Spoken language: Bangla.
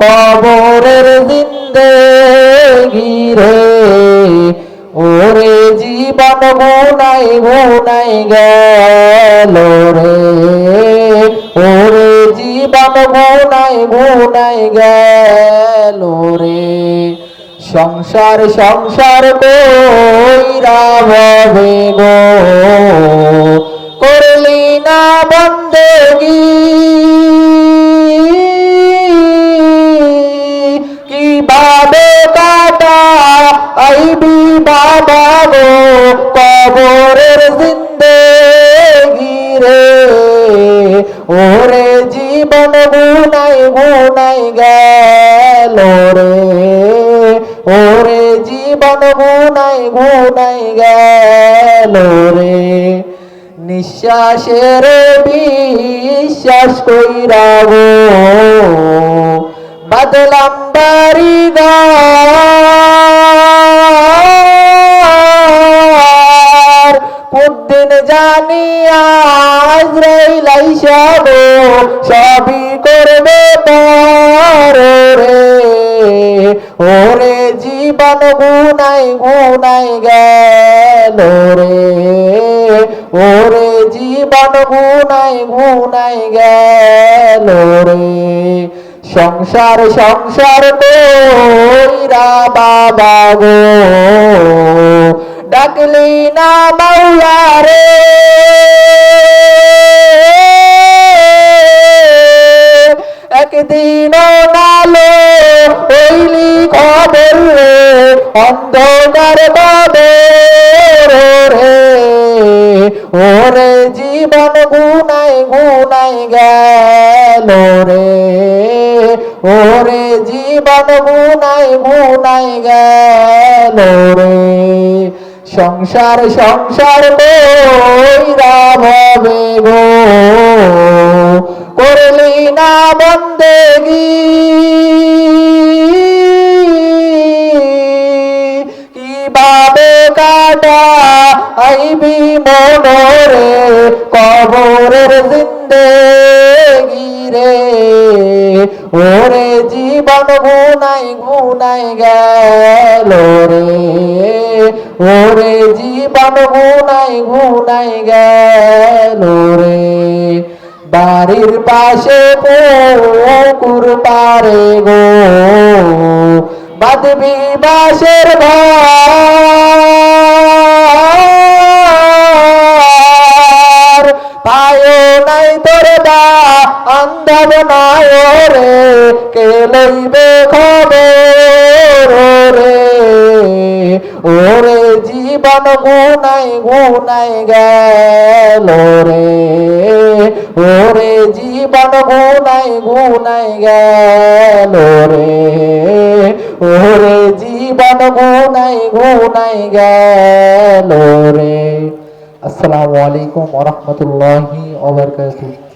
কবরের জিন্দে গিরে ওরে জীবন গুনাই গুনাই গেল রে। ওরে জীবন গুনাই গুনাই গেল রে। সংসার সংসার কইরা ওরে জীবন গুনাই গুনাই গেল রে। ওরে জীবন গুনাই গুনাই গেল রে। নিঃশ্বাসের বিশ্বাস কইরা গো। বাদলাম বাড়ি গার কোনদিন জানি আজরাইল আইসা সবই করবে পর রে। ওরে জীবন গুনাই গুনাই গেল রে। ওরে জীবন গুনাই গুনাই গেল রে। সংসার সংসার কইরা বাবা গো। ডাকলি না মাওলা রে। একদিন নালো হইলি খবর রে, অন্ধকার কবর রে। ওরে জীবন গুনাই গুনাই গেল রে। ওরে জীবন গুনাই গুনাই গেল রে। সংসার সংসার কইরা ভবে গো। করলি না বন্দেগি। কীভাবে কাটা আইবি মনরে, কবরের জিন্দেগি রে। ওরে জীবন গুনাই গুনাই গেল রে। গেল রে। বাড়ির পাশে পুকুর পারে গো। বাদবি বাসের পায় নাই তোর দা আন্দাব নাই রে। কে লইবে খবর? জীবন গুনাই গুনাই গেল রে ওরে জীবন গুনাই গুনাই গেল রে ওরে জীবন গুনাই গুনাই গেল রে আসসালামু আলাইকুম ওয়া রাহমাতুল্লাহি ওয়া বারাকাতুহু